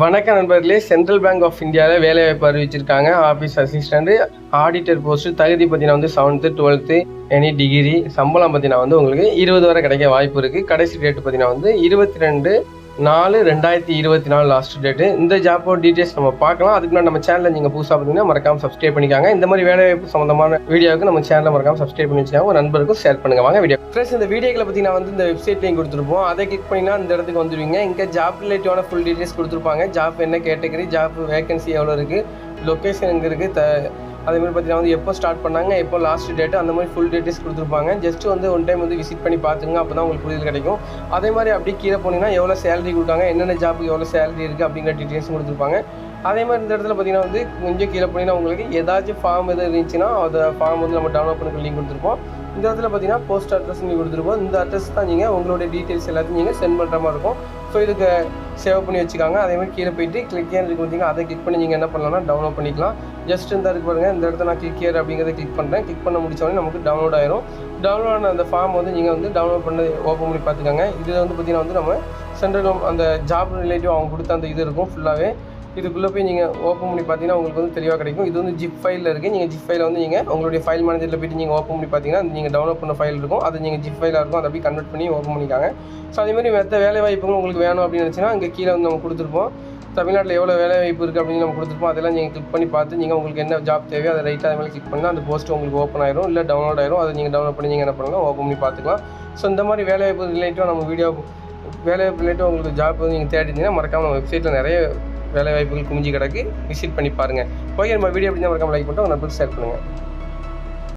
வணக்கம் நண்பர்களே central bank of இந்தியாவில் வேலைவாய்ப்பு அறிவிச்சிருக்காங்க. ஆஃபீஸ் அசிஸ்டண்ட்டு ஆடிட்டர் போஸ்ட் தகுதி பார்த்தீங்கன்னா வந்து செவன்த்து டுவெல்த்து எனி டிகிரி சம்பளம் பார்த்தீங்கன்னா வந்து உங்களுக்கு இருபது வரை கிடைக்க வாய்ப்பு இருக்குது கடைசி டேட் பார்த்தீங்கன்னா வந்து இருபத்தி ரெண்டு நாலு ரெண்டாயிரத்தி இருபத்தி நாலு லாஸ்ட் டேட்டு இந்த ஜாப்போட டீட்டெயில்ஸ் நம்ம பார்க்கலாம். அதுக்கு முன்னாடி நம்ம சேனலில் நீங்கள் புதுசாக பார்த்தீங்கன்னா மறக்காம சப்ஸ்கிரைப் பண்ணிக்காங்க. இந்த மாதிரி வேலைவாய்ப்பு சம்மந்தமான வீடியோவுக்கு நம்ம சேனலில் மறக்காம சப்ஸ்கிரைப் பண்ணி வச்சுக்காங்க. நண்பருக்கும் ஷேர் பண்ணுங்க. வாங்க வீடியோ ஃப்ரெண்ட்ஸ் இந்த வீடியோக்களை பற்றி நான் வந்து இந்த வெப்சைட் லிங்க் கொடுத்துருப்போம். அதை கிளிக் பண்ணினா இந்த இடத்துக்கு வந்துடுவீங்க இங்கே ஜாப் ரிலேட்டிவான ஃபுல் டீட்டெயில்ஸ் கொடுத்துருப்பாங்க. ஜாப் என்ன கேட்டகரி ஜாப் வேகன்சி எவ்வளோ இருக்குது லொக்கேஷன் எங்கே இருக்குது த அதே மாதிரி பார்த்தீங்கன்னா வந்து எப்போ ஸ்டார்ட் பண்ணாங்க எப்போ லாஸ்ட் டேட் அந்த மாதிரி ஃபுல் டீட்டெயில்ஸ் கொடுத்துருப்பாங்க. ஜஸ்ட் வந்து ஒன் டைம் வந்து விசிட் பண்ணி பார்த்துங்க அப்போ தான் உங்களுக்கு புரிதல் கிடைக்கும். அதே மாதிரி அப்படியே கீழே போனீங்கன்னா எவ்வளோ சேலரி கொடுத்தாங்க என்னென்ன ஜாப்புக்கு எவ்வளோ சேலரி இருக்குது அப்படிங்கிற டீட்டெயில்ஸ் கொடுத்துருப்பாங்க. அதே மாதிரி இந்த இடத்துல பார்த்தீங்கன்னா வந்து கொஞ்சம் கீழே போனீங்கன்னா உங்களுக்கு ஏதாச்சும் ஃபார்ம் எதுவும் இருந்துச்சுன்னா அந்த ஃபார்ம் வந்து நம்ம டவுன்லோட் பண்ணி லிங்க் கொடுத்துருப்போம். இந்த இடத்துல பார்த்தீங்கன்னா போஸ்ட் அட்ரஸ் நீங்கள் கொடுத்துருப்போம். இந்த அட்ரஸ் தான் நீங்கள் உங்களுடைய டீட்டெயில்ஸ் எல்லாத்தையும் நீங்கள் சென்ட் பண்ணுற மாதிரி இருக்கும். ஸோ இதுக்கு சேவ் பண்ணி வச்சுக்காங்க. அதே மாதிரி கீழே போயிட்டு கிளிக் இருக்கு பார்த்தீங்கன்னா அதை கிளிக் பண்ணி நீங்கள் என்ன பண்ணலாம்னா டவுன்லோட் பண்ணிக்கலாம். ஜஸ்ட் இந்த இருக்கு பாருங்கள் இந்த இடத்துல நான் கிளிக் இயர் அப்படிங்கிறத கிளிக் பண்ணுறேன் கிளிக் பண்ண முடிச்சோடனே நமக்கு டவுன்லோட் ஆயிரும். டவுன்லோட் ஆன அந்த ஃபார்ம் வந்து நீங்கள் வந்து டவுன்லோட் பண்ண ஓப்பன் பண்ணி பார்த்துக்கோங்க. இதில் வந்து பார்த்தீங்கன்னா வந்து நம்ம சென்ட்ரல் அந்த ஜாப் ரிலேட்டிவ் அவங்க கொடுத்த அந்த இது இருக்கும் ஃபுல்லாகவே இதுக்குள்ளே போய் நீங்கள் ஓப்பன் பண்ணி பார்த்தீங்கன்னா உங்களுக்கு வந்து தெளிவாக கிடைக்கும். இது வந்து ஜிப் ஃபைலில் இருக்குது நீங்கள் ஜிப் ஃபைலில் வந்து நீங்கள் உங்களுடைய ஃபைல் மேனேஜரில் போயிட்டு நீங்கள் ஓப்பன் பண்ணி பார்த்தீங்கன்னா நீங்கள் டவுன்லோட் பண்ண ஃபைல் இருக்கும். அது நீங்கள் ஜிப் ஃபைலாக இருக்கும். அதை அப்படியே கன்வெர்ட் பண்ணி ஓப்பன் பண்ணிக்காங்க. ஸோ அதே மாதிரி மற்ற வேலை வாய்ப்புகள் உங்களுக்கு வேணும் அப்படின்னு நினச்சின்னா இங்கே கீழே வந்து நம்ம கொடுத்துருப்போம். தமிழ்நாட்டில் எவ்வளோ வேலை வாய்ப்பு இருக்குது அப்படின்னு நம்ம கொடுத்துருப்போம். அதெல்லாம் நீங்கள் கிளிக் பண்ணி பார்த்து நீங்கள் உங்களுக்கு என்ன ஜாப் தேவையோ அதை ரைட்டாக அது மேலே கிளிக் பண்ணால் அந்த போஸ்ட் உங்களுக்கு ஓப்பன் ஆயிரும். இல்லை டவுன்லோட் ஆயிரும். அதை நீங்கள் டவுன்லோட் பண்ணி நீங்கள் என்ன பண்ணலாம்? ஓப்பன் பண்ணி பார்த்துக்கலாம். ஸோ இந்த மாதிரி வேலை வாய்ப்பு ரிலேட்டிவாக நம்ம வீடியோ வேலை வாய்ப்பு உங்களுக்கு ஜாப் வந்து நீங்கள் தேடிட்டீங்கன்னா மறக்காமல் நம்ம வெப்சைட்டில் நிறைய வேலை வாய்ப்புகள் குமிஞ்சு கிடக்கு. விசிட் பண்ணி பாருங்கள் ஓகே நம்ம வீடியோ அப்படின்னா மறக்காமல் லைக் பண்ணிட்டு உங்கள் நண்பருக்கு ஷேர் பண்ணுங்கள்